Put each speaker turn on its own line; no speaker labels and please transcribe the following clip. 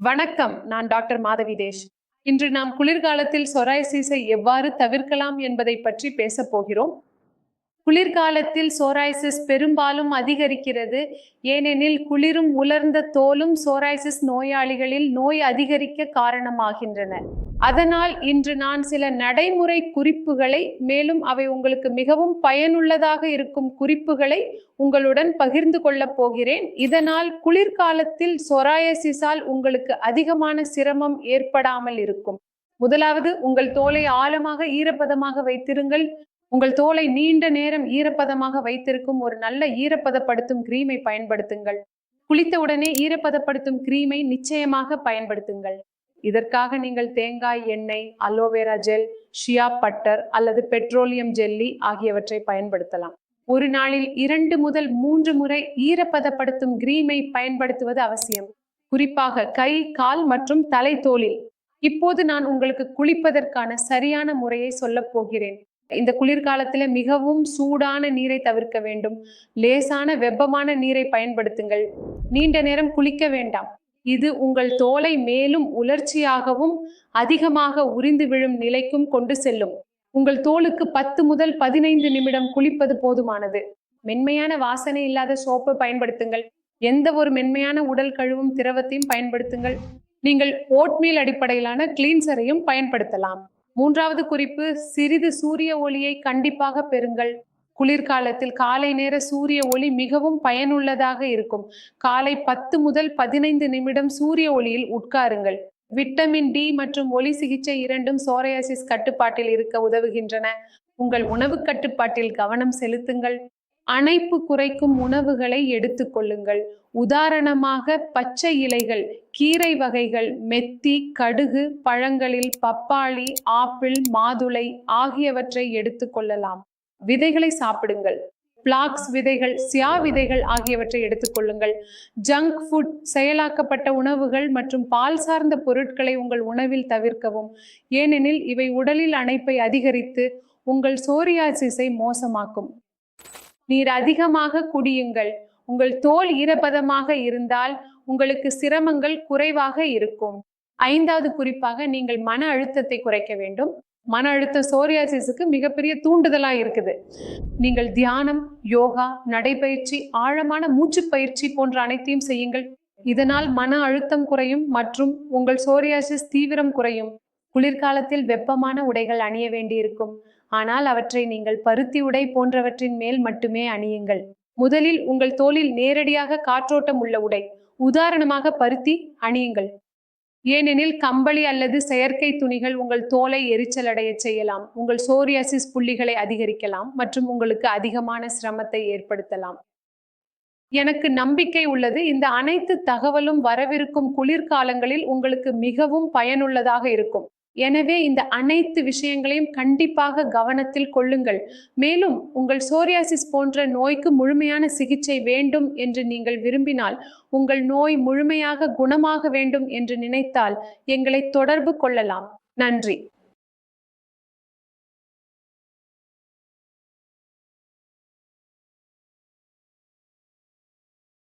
வணக்கம் நான் டாக்டர் மாதவி தேஷ். இன்று நாம் குளிர்காலத்தில் சொராய்சிஸை எவ்வாறு தவிர்க்கலாம் என்பதை பற்றி பேசப் போகிறோம். குளிர்காலத்தில் சோராய்சிஸ் பெரும்பாலும் அதிகரிக்கிறது. ஏனெனில் குளிரும் உலர்ந்த தோலும் சோராய்சிஸ் நோயாளிகளில் நோய் அதிகரிக்க காரணமாகின்றன. அதனால் இன்று நான் சில நடைமுறை குறிப்புகளை மேலும் அவை உங்களுக்கு மிகவும் பயனுள்ளதாக இருக்கும் குறிப்புகளை உங்களுடன் பகிர்ந்து கொள்ளப் போகிறேன். இதனால் குளிர்காலத்தில் சொராயசிஸால் உங்களுக்கு அதிகமான சிரமம் ஏற்படாமல் இருக்கும். முதலாவது உங்கள் தோலை ஆழமாக ஈரப்பதமாக வைத்திருங்கள். உங்கள் தோலை நீண்ட நேரம் ஈரப்பதமாக வைத்திருக்கும் ஒரு நல்ல ஈரப்பதப்படுத்தும் கிரீமை பயன்படுத்துங்கள். குளித்தவுடனே ஈரப்பதப்படுத்தும் கிரீமை நிச்சயமாக பயன்படுத்துங்கள். இதற்காக நீங்கள் தேங்காய் எண்ணெய் aloe vera gel shea butter அல்லது பெட்ரோலியம் ஜெல்லி ஆகியவற்றை பயன்படுத்தலாம். ஒரு நாளில் இரண்டு முதல் மூன்று முறை ஈரப்பதப்படுத்தும் கிரீமை பயன்படுத்துவது அவசியம். குறிப்பாக கை கால் மற்றும் தலை தோலில் இப்போது நான் உங்களுக்கு குளிப்பதற்கான சரியான முறையை சொல்லப் போகிறேன். இந்த குளிர்காலத்துல மிகவும் சூடான நீரை தவிர்க்க வேண்டும். லேசான வெப்பமான நீரை பயன்படுத்துங்கள். நீண்ட நேரம் குளிக்க வேண்டாம். இது உங்கள் தோலை மேலும் உலர்ச்சியாகவும் அதிகமாக உறிந்து விழும் நிலைக்கும் கொண்டு செல்லும். உங்கள் தோலுக்கு பத்து முதல் பதினைந்து நிமிடம் குளிப்பது போதுமானது. மென்மையான வாசனை இல்லாத சோப்பு பயன்படுத்துங்கள். எந்த ஒரு மென்மையான உடல் கழுவும் திரவத்தையும் பயன்படுத்துங்கள். நீங்கள் ஓட்மீல் அடிப்படையிலான கிளீன்சரையும் பயன்படுத்தலாம். மூன்றாவது குறிப்பு சிறிது சூரிய ஒளியை கண்டிப்பாக பெறுங்கள். குளிர்காலத்தில் காலை நேர சூரிய ஒளி மிகவும் பயனுள்ளதாக இருக்கும். காலை பத்து முதல் பதினைந்து நிமிடம் சூரிய ஒளியில் உட்காருங்கள். விட்டமின் டி மற்றும் ஒளி சிகிச்சை இரண்டும் சோரையாசிஸ் கட்டுப்பாட்டில் இருக்க உதவுகின்றன. உங்கள் உணவு கட்டுப்பாட்டில் கவனம் செலுத்துங்கள். அணைப்பு குறைக்கும் உணவுகளை எடுத்துக்கொள்ளுங்கள் உதாரணமாக பச்சை இலைகள் கீரை வகைகள் மெத்தி கடுகு பழங்களில் பப்பாளி ஆப்பிள் மாதுளை ஆகியவற்றை எடுத்துக்கொள்ளலாம் விதைகளை சாப்பிடுங்கள். பிளாக்ஸ் விதைகள் சியா விதைகள் ஆகியவற்றை எடுத்துக்கொள்ளுங்கள் ஜங்க் ஃபுட் செயலாக்கப்பட்ட உணவுகள் மற்றும் பால் சார்ந்த பொருட்களை உங்கள் உணவில் தவிர்க்கவும். ஏனெனில் இவை உடலில் அணைப்பை அதிகரித்து உங்கள் சோரியாசிஸை மோசமாக்கும். நீர் அதிகமாக குடியுங்கள். உங்கள் தோல் ஈரப்பதமாக இருந்தால் உங்களுக்கு சிரமங்கள் குறைவாக இருக்கும். ஐந்தாவது குறிப்பாக நீங்கள் மன அழுத்தத்தை குறைக்க வேண்டும். மன அழுத்தம் சோரியாசிஸுக்கு மிகப்பெரிய தூண்டுதலா இருக்குது. நீங்கள் தியானம் யோகா நடைபயிற்சி ஆழமான மூச்சு பயிற்சி போன்ற அனைத்தையும் செய்யுங்கள். இதனால் மன அழுத்தம் குறையும் மற்றும் உங்கள் சோரியாசிஸ் தீவிரம் குறையும். குளிர்காலத்தில் வெப்பமான உடைகள் அணிய வேண்டியிருக்கும். ஆனால் அவற்றை நீங்கள் பருத்தி உடை போன்றவற்றின் மேல் மட்டுமே அணியுங்கள். முதலில் உங்கள் தோலில் நேரடியாக காற்றோட்டம் உள்ள உடை உதாரணமாக பருத்தி அணியுங்கள். ஏனெனில் கம்பளி அல்லது செயற்கை துணிகள் உங்கள் தோலை எரிச்சல் அடைய செய்யலாம். உங்கள் சோரியாசிஸ் புள்ளிகளை அதிகரிக்கலாம் மற்றும் உங்களுக்கு அதிகமான சிரமத்தை ஏற்படுத்தலாம். எனக்கு நம்பிக்கை உள்ளது இந்த அனைத்து தகவலும் வரவிருக்கும் குளிர்காலங்களில் உங்களுக்கு மிகவும் பயனுள்ளதாக இருக்கும். எனவே இந்த அனைத்து விஷயங்களையும் கண்டிப்பாக கவனத்தில் கொள்ளுங்கள். மேலும் உங்கள் சோரியாசிஸ் போன்ற நோய்க்கு முழுமையான சிகிச்சை வேண்டும் என்று நீங்கள் விரும்பினால் உங்கள் நோய் முழுமையாக குணமாக வேண்டும் என்று நினைத்தால் எங்களை தொடர்பு கொள்ளலாம். நன்றி.